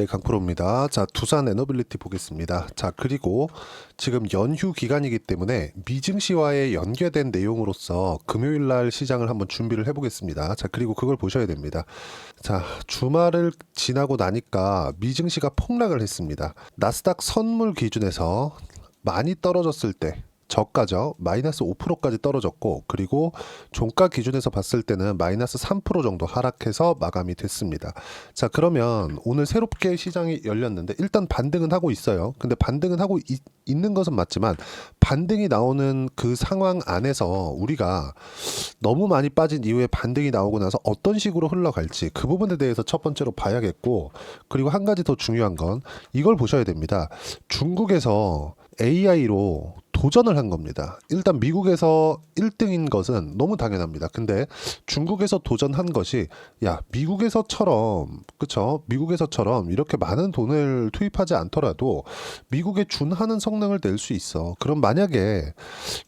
네, 강프로입니다. 자, 두산 에너빌리티 보겠습니다. 자, 그리고 지금 연휴 기간이기 때문에 미증시와의 연계된 내용으로서 금요일 날 시장을 한번 준비를 해보겠습니다. 자, 그리고 그걸 보셔야 됩니다. 자, 주말을 지나고 나니까 미증시가 폭락을 했습니다. 나스닥 선물 기준에서 많이 떨어졌을 때 저가죠. 마이너스 5%까지 떨어졌고 그리고 종가 기준에서 봤을 때는 마이너스 3% 정도 하락해서 마감이 됐습니다. 자 그러면 오늘 새롭게 시장이 열렸는데 일단 반등은 하고 있어요. 근데 반등은 하고 있, 있는 것은 맞지만 반등이 나오는 그 상황 안에서 우리가 너무 많이 빠진 이후에 반등이 나오고 나서 어떤 식으로 흘러갈지 그 부분에 대해서 첫 번째로 봐야겠고 그리고 한 가지 더 중요한 건 이걸 보셔야 됩니다. 중국에서 AI로 도전을 한 겁니다. 일단 미국에서 1등인 것은 너무 당연합니다. 근데 중국에서 도전한 것이 야 미국에서처럼 그쵸 미국에서처럼 이렇게 많은 돈을 투입하지 않더라도 미국에 준하는 성능을 낼 수 있어. 그럼 만약에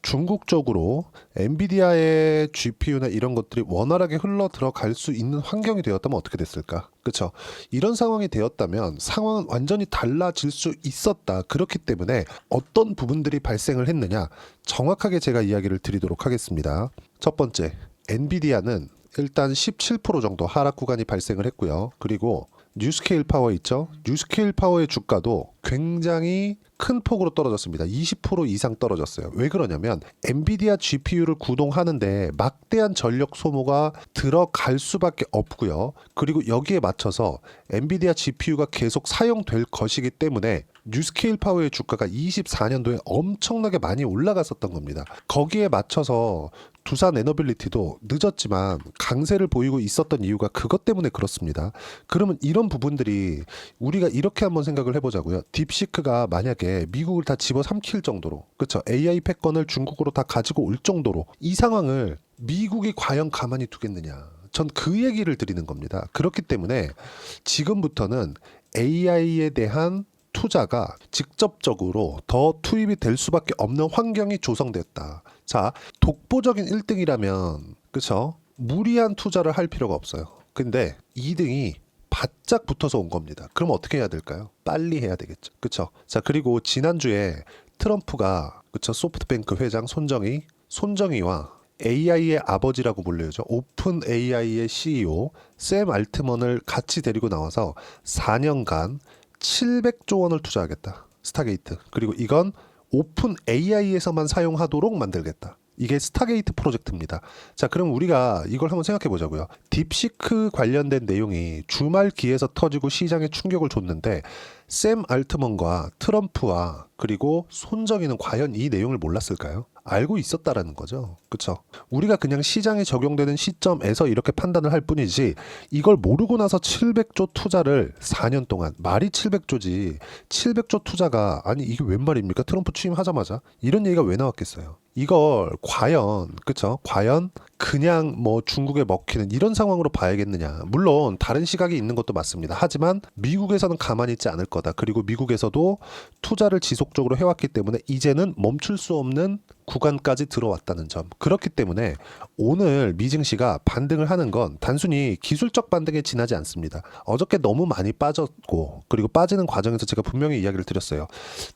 중국 쪽으로 엔비디아의 GPU나 이런 것들이 원활하게 흘러 들어갈 수 있는 환경이 되었다면 어떻게 됐을까? 그쵸 이런 상황이 되었다면 상황은 완전히 달라질 수 있었다. 그렇기 때문에 어떤 부분들이 발생을 했느냐 정확하게 제가 이야기를 드리도록 하겠습니다. 첫 번째 엔비디아는 일단 17% 정도 하락 구간이 발생을 했고요. 그리고 뉴스케일 파워 있죠? 뉴스케일 파워의 주가도 굉장히 큰 폭으로 떨어졌습니다. 20% 이상 떨어졌어요. 왜 그러냐면 엔비디아 GPU를 구동하는데 막대한 전력 소모가 들어갈 수밖에 없고요. 그리고 여기에 맞춰서 엔비디아 GPU가 계속 사용될 것이기 때문에 뉴스케일 파워의 주가가 24년도에 엄청나게 많이 올라갔었던 겁니다. 거기에 맞춰서 두산 에너빌리티도 늦었지만 강세를 보이고 있었던 이유가 그것 때문에 그렇습니다. 그러면 이런 부분들이 우리가 이렇게 한번 생각을 해보자고요. 딥시크가 만약에 미국을 다 집어삼킬 정도로 그렇죠 AI 패권을 중국으로 다 가지고 올 정도로 이 상황을 미국이 과연 가만히 두겠느냐? 전 그 얘기를 드리는 겁니다. 그렇기 때문에 지금부터는 AI에 대한 투자가 직접적으로 더 투입이 될 수밖에 없는 환경이 조성됐다. 자, 독보적인 1등이라면 그쵸? 무리한 투자를 할 필요가 없어요. 근데 2등이 바짝 붙어서 온 겁니다. 그럼 어떻게 해야 될까요? 빨리 해야 되겠죠. 그쵸? 자, 그리고 지난주에 트럼프가 그쵸? 소프트뱅크 회장 손정희, 손정희와 AI의 아버지라고 불려요. 오픈 AI의 CEO 샘 알트먼을 같이 데리고 나와서 4년간 700조 원을 투자하겠다. 스타게이트. 그리고 이건 오픈 AI에서만 사용하도록 만들겠다. 이게 스타게이트 프로젝트입니다. 자, 그럼 우리가 이걸 한번 생각해 보자고요. 딥시크 관련된 내용이 주말 기에서 터지고 시장에 충격을 줬는데 샘 알트먼과 트럼프와 그리고 손정희는 과연 이 내용을 몰랐을까요? 알고 있었다라는 거죠. 그렇죠? 우리가 그냥 시장에 적용되는 시점에서 이렇게 판단을 할 뿐이지 이걸 모르고 나서 700조 투자를 4년 동안 말이 700조지 700조 투자가 아니 이게 웬 말입니까? 트럼프 취임하자마자 이런 얘기가 왜 나왔겠어요? 이걸 과연 그쵸? 과연 그냥 뭐 중국에 먹히는 이런 상황으로 봐야겠느냐? 물론 다른 시각이 있는 것도 맞습니다. 하지만 미국에서는 가만히 있지 않을 거다. 그리고 미국에서도 투자를 지속적으로 해왔기 때문에 이제는 멈출 수 없는 구간까지 들어왔다는 점. 그렇기 때문에 오늘 미증시가 반등을 하는 건 단순히 기술적 반등에 지나지 않습니다. 어저께 너무 많이 빠졌고 그리고 빠지는 과정에서 제가 분명히 이야기를 드렸어요.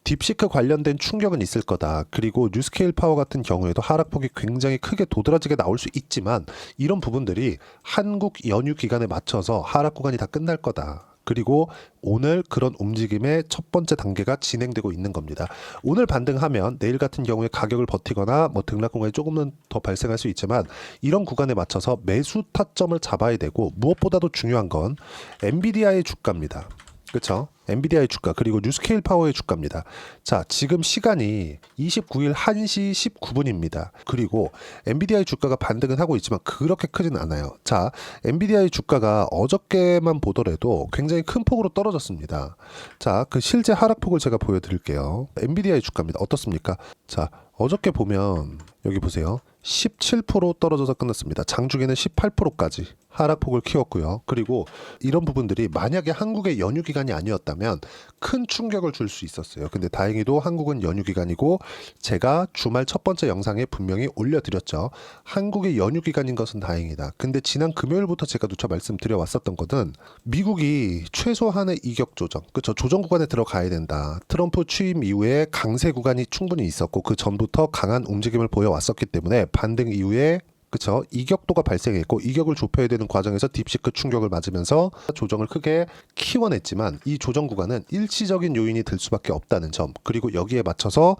딥시크 관련된 충격은 있을 거다. 그리고 뉴스케일 파워 같은 경우에도 하락폭이 굉장히 크게 도드라지게 나올 수 있지만 이런 부분들이 한국 연휴 기간에 맞춰서 하락 구간이 다 끝날 거다. 그리고 오늘 그런 움직임의 첫 번째 단계가 진행되고 있는 겁니다. 오늘 반등하면 내일 같은 경우에 가격을 버티거나 뭐 등락 공간이 조금은 더 발생할 수 있지만 이런 구간에 맞춰서 매수 타점을 잡아야 되고 무엇보다도 중요한 건 엔비디아의 주가입니다. 그렇죠? 엔비디아의 주가 그리고 뉴스케일 파워의 주가입니다. 자, 지금 시간이 29일 1시 19분입니다. 그리고 엔비디아의 주가가 반등은 하고 있지만 그렇게 크진 않아요. 자, 엔비디아의 주가가 어저께만 보더라도 굉장히 큰 폭으로 떨어졌습니다. 자, 그 실제 하락폭을 제가 보여드릴게요. 엔비디아의 주가입니다. 어떻습니까? 자, 어저께 보면 여기 보세요. 17% 떨어져서 끝났습니다. 장중에는 18%까지 하락폭을 키웠고요. 그리고 이런 부분들이 만약에 한국의 연휴 기간이 아니었다면 큰 충격을 줄 수 있었어요. 근데 다행히도 한국은 연휴 기간이고 제가 주말 첫 번째 영상에 분명히 올려드렸죠. 한국의 연휴 기간인 것은 다행이다. 근데 지난 금요일부터 제가 누차 말씀드려 왔었던 것은 미국이 최소한의 이격 조정, 그쵸 조정 구간에 들어가야 된다. 트럼프 취임 이후에 강세 구간이 충분히 있었고 그 전부 터 강한 움직임을 보여왔었기 때문에 반등 이후에 그쵸 이격도가 발생했고 이격을 좁혀야 되는 과정에서 딥시크 충격을 맞으면서 조정을 크게 키워냈지만 이 조정 구간은 일시적인 요인이 될 수밖에 없다는 점 그리고 여기에 맞춰서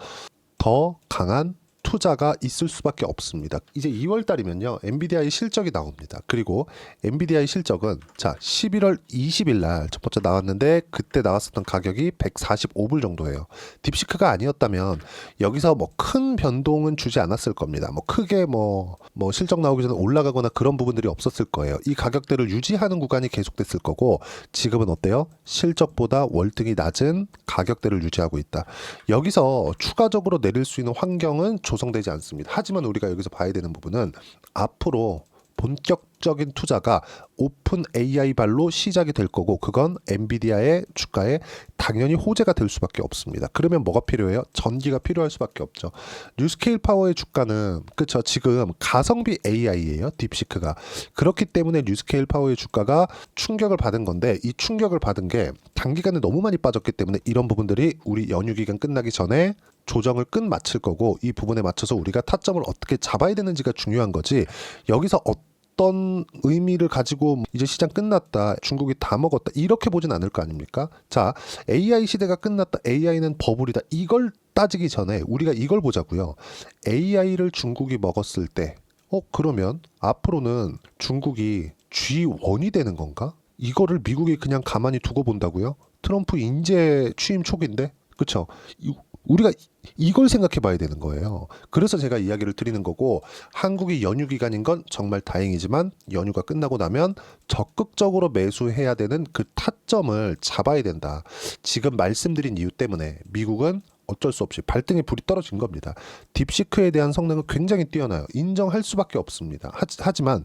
더 강한 투자가 있을 수밖에 없습니다. 이제 2월 달이면요. 엔비디아의 실적이 나옵니다. 그리고 엔비디아의 실적은 자, 11월 20일 날 첫 번째 나왔는데 그때 나왔었던 가격이 145불 정도예요. 딥시크가 아니었다면 여기서 뭐 큰 변동은 주지 않았을 겁니다. 뭐 크게 뭐, 뭐 실적 나오기 전에 올라가거나 그런 부분들이 없었을 거예요. 이 가격대를 유지하는 구간이 계속됐을 거고 지금은 어때요? 실적보다 월등히 낮은 가격대를 유지하고 있다. 여기서 추가적으로 내릴 수 있는 환경은 조 성되지 않습니다. 하지만 우리가 여기서 봐야 되는 부분은 앞으로 본격적인 투자가 오픈 AI 발로 시작이 될 거고 그건 엔비디아의 주가에 당연히 호재가 될 수밖에 없습니다. 그러면 뭐가 필요해요? 전기가 필요할 수밖에 없죠. 뉴스케일 파워의 주가는 그쵸 지금 가성비 AI예요. 딥시크가 그렇기 때문에 뉴스케일 파워의 주가가 충격을 받은 건데 이 충격을 받은 게 단기간에 너무 많이 빠졌기 때문에 이런 부분들이 우리 연휴 기간 끝나기 전에 조정을 끝 마칠 거고 이 부분에 맞춰서 우리가 타점을 어떻게 잡아야 되는지가 중요한 거지. 여기서 어떤 의미를 가지고 이제 시장 끝났다 중국이 다 먹었다 이렇게 보진 않을 거 아닙니까? 자 AI 시대가 끝났다 AI는 버블이다. 이걸 따지기 전에 우리가 이걸 보자고요. AI를 중국이 먹었을 때 어 그러면 앞으로는 중국이 G1이 되는 건가? 이거를 미국이 그냥 가만히 두고 본다고요? 트럼프 인재 취임 초기인데? 그쵸? 이- 우리가 이걸 생각해 봐야 되는 거예요. 그래서 제가 이야기를 드리는 거고 한국이 연휴 기간인 건 정말 다행이지만 연휴가 끝나고 나면 적극적으로 매수해야 되는 그 타점을 잡아야 된다. 지금 말씀드린 이유 때문에 미국은 어쩔 수 없이 발등에 불이 떨어진 겁니다. 딥시크에 대한 성능은 굉장히 뛰어나요. 인정할 수밖에 없습니다. 하, 하지만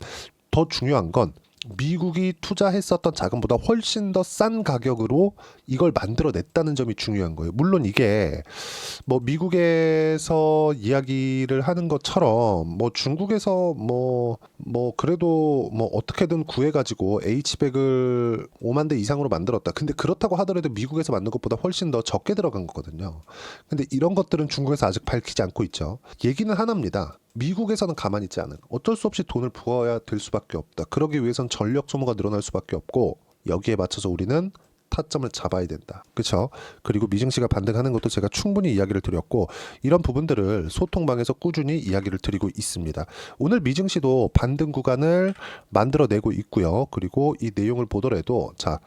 더 중요한 건 미국이 투자했었던 자금보다 훨씬 더 싼 가격으로 이걸 만들어냈다는 점이 중요한 거예요. 물론 이게 뭐 미국에서 이야기를 하는 것처럼 뭐 중국에서 뭐뭐 그래도 뭐 어떻게든 구해가지고 H백을 5만 대 이상으로 만들었다. 근데 그렇다고 하더라도 미국에서 만든 것보다 훨씬 더 적게 들어간 거거든요. 근데 이런 것들은 중국에서 아직 밝히지 않고 있죠. 얘기는 하나입니다. 미국에서는 가만히 있지 않은 어쩔 수 없이 돈을 부어야 될 수밖에 없다. 그러기 위해선 전력 소모가 늘어날 수밖에 없고 여기에 맞춰서 우리는 타점을 잡아야 된다. 그렇죠? 그리고 미증시가 반등하는 것도 제가 충분히 이야기를 드렸고 이런 부분들을 소통방에서 꾸준히 이야기를 드리고 있습니다. 오늘 미증시도 반등 구간을 만들어내고 있고요. 그리고 이 내용을 보더라도 자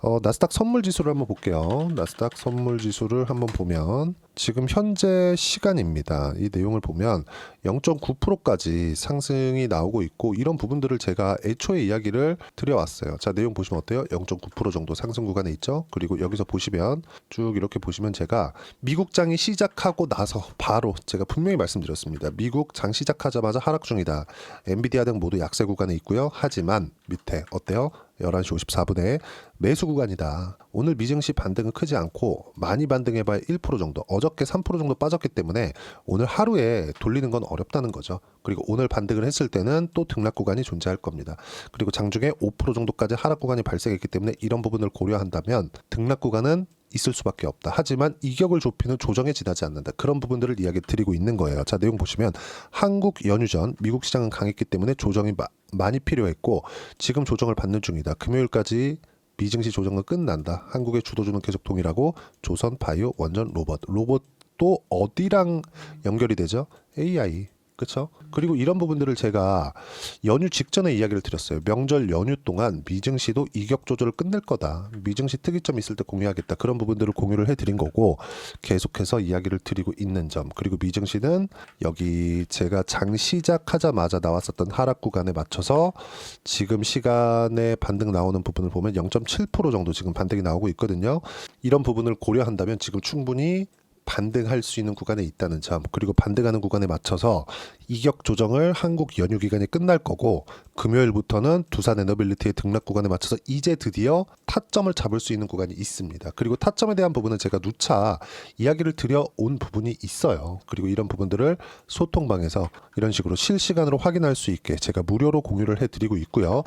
어, 나스닥 선물 지수를 한번 볼게요. 나스닥 선물 지수를 한번 보면 지금 현재 시간입니다. 이 내용을 보면 0.9%까지 상승이 나오고 있고 이런 부분들을 제가 애초에 이야기를 드려왔어요. 자 내용 보시면 어때요? 0.9% 정도 상승 구간에 있죠. 그리고 여기서 보시면 쭉 이렇게 보시면 제가 미국 장이 시작하고 나서 바로 제가 분명히 말씀드렸습니다. 미국 장 시작하자마자 하락 중이다. 엔비디아 등 모두 약세 구간에 있고요. 하지만 밑에 어때요? 11시 54분에 매수 구간이다. 오늘 미증시 반등은 크지 않고 많이 반등해봐야 1% 정도, 어저께 3% 정도 빠졌기 때문에 오늘 하루에 돌리는 건 어렵다는 거죠. 그리고 오늘 반등을 했을 때는 또 등락 구간이 존재할 겁니다. 그리고 장중에 5% 정도까지 하락 구간이 발생했기 때문에 이런 부분을 고려한다면 등락 구간은 있을 수밖에 없다. 하지만 이격을 좁히는 조정에 지나지 않는다. 그런 부분들을 이야기 드리고 있는 거예요. 자, 내용 보시면 한국 연휴 전 미국 시장은 강했기 때문에 조정이 마- 많이 필요했고 지금 조정을 받는 중이다. 금요일까지 미증시 조정은 끝난다. 한국의 주도주는 계속 동일하고 조선, 바이오, 원전, 로봇. 로봇도 어디랑 연결이 되죠? AI. 그렇죠? 그리고 이런 부분들을 제가 연휴 직전에 이야기를 드렸어요. 명절 연휴 동안 미증시도 이격 조절을 끝낼 거다. 미증시 특이점 있을 때 공유하겠다. 그런 부분들을 공유를 해드린 거고 계속해서 이야기를 드리고 있는 점. 그리고 미증시는 여기 제가 장 시작하자마자 나왔었던 하락 구간에 맞춰서 지금 시간에 반등 나오는 부분을 보면 0.7% 정도 지금 반등이 나오고 있거든요. 이런 부분을 고려한다면 지금 충분히 반등할 수 있는 구간에 있다는 점 그리고 반등하는 구간에 맞춰서 이격 조정을 한국 연휴 기간이 끝날 거고 금요일부터는 두산 에너빌리티의 등락 구간에 맞춰서 이제 드디어 타점을 잡을 수 있는 구간이 있습니다. 그리고 타점에 대한 부분은 제가 누차 이야기를 드려온 부분이 있어요. 그리고 이런 부분들을 소통방에서 이런 식으로 실시간으로 확인할 수 있게 제가 무료로 공유를 해드리고 있고요.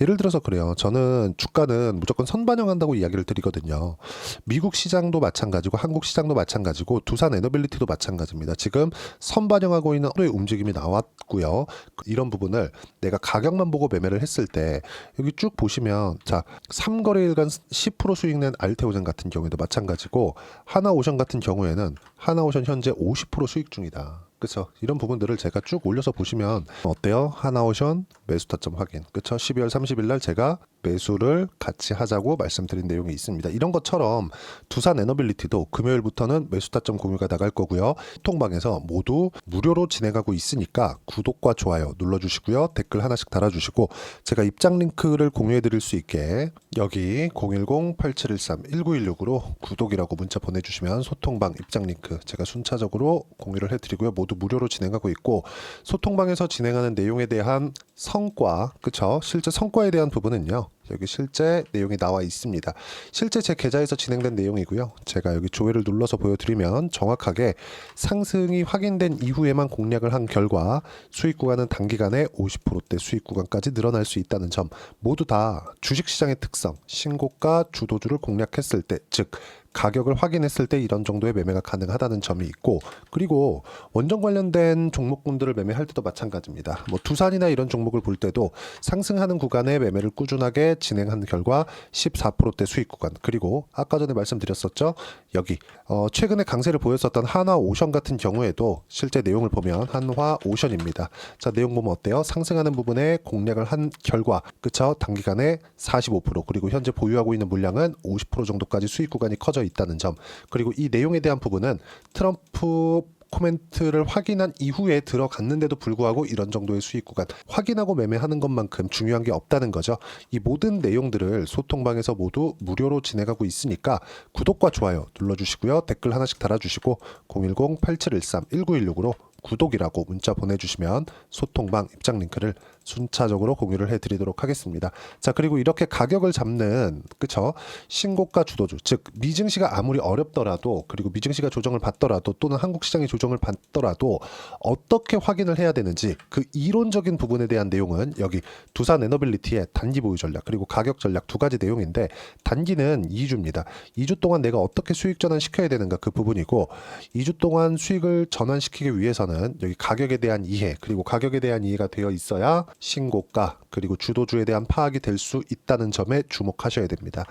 예를 들어서 그래요. 저는 주가는 무조건 선반영한다고 이야기를 드리거든요. 미국 시장도 마찬가지고 한국 시장도 마찬가지고 두산 에너빌리티도 마찬가지입니다. 지금 선반영하고 있는 하루의 움직임이 나왔고요. 이런 부분을 내가 가격 만 보고 매매를 했을 때 여기 쭉 보시면 자 3거래일간 10% 수익 낸 알테오젠 같은 경우에도 마찬가지고 하나오션 같은 경우에는 하나오션 현재 50% 수익 중이다. 그렇죠. 이런 부분들을 제가 쭉 올려서 보시면 어때요? 하나오션 매수 타점 확인. 그렇죠. 12월 30일 날 제가 매수를 같이 하자고 말씀드린 내용이 있습니다. 이런 것처럼 두산 에너빌리티도 금요일부터는 매수 타점 공유가 나갈 거고요. 통방에서 모두 무료로 진행하고 있으니까 구독과 좋아요 눌러주시고요. 댓글 하나씩 달아주시고 제가 입장 링크를 공유해 드릴 수 있게 여기 010-8713-1916으로 구독이라고 문자 보내주시면 소통방 입장 링크 제가 순차적으로 공유를 해드리고요. 모두 무료로 진행하고 있고 소통방에서 진행하는 내용에 대한 성과, 그쵸? 실제 성과에 대한 부분은요. 여기 실제 내용이 나와 있습니다. 실제 제 계좌에서 진행된 내용이고요. 제가 여기 조회를 눌러서 보여드리면 정확하게 상승이 확인된 이후에만 공략을 한 결과 수익 구간은 단기간에 50%대 수익 구간까지 늘어날 수 있다는 점 모두 다 주식시장의 특성, 신고가 주도주를 공략했을 때, 즉 가격을 확인했을 때 이런 정도의 매매가 가능하다는 점이 있고 그리고 원전 관련된 종목군들을 매매할 때도 마찬가지입니다. 뭐 두산이나 이런 종목을 볼 때도 상승하는 구간에 매매를 꾸준하게 진행한 결과 14%대 수익 구간 그리고 아까 전에 말씀드렸었죠. 여기 어 최근에 강세를 보였었던 한화 오션 같은 경우에도 실제 내용을 보면 한화 오션입니다. 자 내용 보면 어때요? 상승하는 부분에 공략을 한 결과 그쵸 단기간에 45% 그리고 현재 보유하고 있는 물량은 50% 정도까지 수익 구간이 커져 있다는 점 그리고 이 내용에 대한 부분은 트럼프 코멘트를 확인한 이후에 들어갔는데도 불구하고 이런 정도의 수익 구간 확인하고 매매하는 것만큼 중요한 게 없다는 거죠. 이 모든 내용들을 소통방에서 모두 무료로 진행하고 있으니까 구독과 좋아요 눌러주시고요. 댓글 하나씩 달아주시고 010-8713-1916으로 구독이라고 문자 보내주시면 소통방 입장 링크를 순차적으로 공유를 해드리도록 하겠습니다. 자 그리고 이렇게 가격을 잡는 그쵸 신고가 주도주 즉 미증시가 아무리 어렵더라도 그리고 미증시가 조정을 받더라도 또는 한국 시장이 조정을 받더라도 어떻게 확인을 해야 되는지 그 이론적인 부분에 대한 내용은 여기 두산 에너빌리티의 단기 보유 전략 그리고 가격 전략 두 가지 내용인데 단기는 2주입니다. 2주 동안 내가 어떻게 수익 전환 시켜야 되는가 그 부분이고 2주 동안 수익을 전환시키기 위해서는 여기 가격에 대한 이해 그리고 가격에 대한 이해가 되어 있어야 신고가 그리고 주도주에 대한 파악이 될 수 있다는 점에 주목하셔야 됩니다.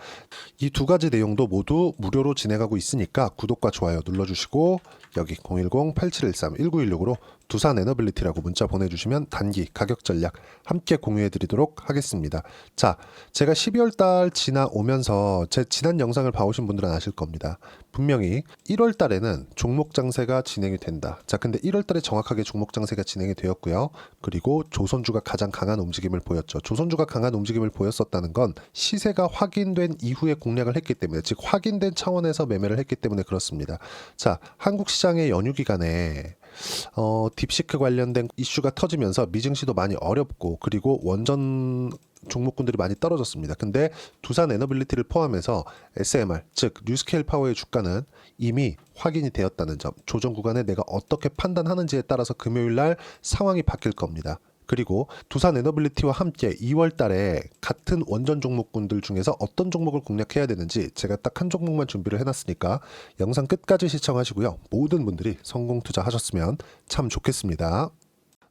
이 두 가지 내용도 모두 무료로 진행하고 있으니까 구독과 좋아요 눌러주시고 여기 010-8713-1916으로 두산 에너빌리티라고 문자 보내주시면 단기 가격 전략 함께 공유해드리도록 하겠습니다. 자, 제가 12월 달 지나오면서 제 지난 영상을 봐오신 분들은 아실 겁니다. 분명히 1월 달에는 종목 장세가 진행이 된다. 자, 근데 1월 달에 정확하게 종목 장세가 진행이 되었고요. 그리고 조선주가 가장 강한 움직임을 보였죠. 조선주가 강한 움직임을 보였었다는 건 시세가 확인된 이후에 공략을 했기 때문에 즉 확인된 차원에서 매매를 했기 때문에 그렇습니다. 자, 한국 시 장의 연휴 기간에 어, 딥시크 관련된 이슈가 터지면서 미증시도 많이 어렵고 그리고 원전 종목군들이 많이 떨어졌습니다. 근데 두산 에너빌리티를 포함해서 SMR 즉 뉴스케일 파워의 주가는 이미 확인이 되었다는 점, 조정 구간에 내가 어떻게 판단하는지에 따라서 금요일 날 상황이 바뀔 겁니다. 그리고 두산 에너빌리티와 함께 2월 달에 같은 원전 종목군들 중에서 어떤 종목을 공략해야 되는지 제가 딱 한 종목만 준비를 해놨으니까 영상 끝까지 시청하시고요. 모든 분들이 성공 투자하셨으면 참 좋겠습니다.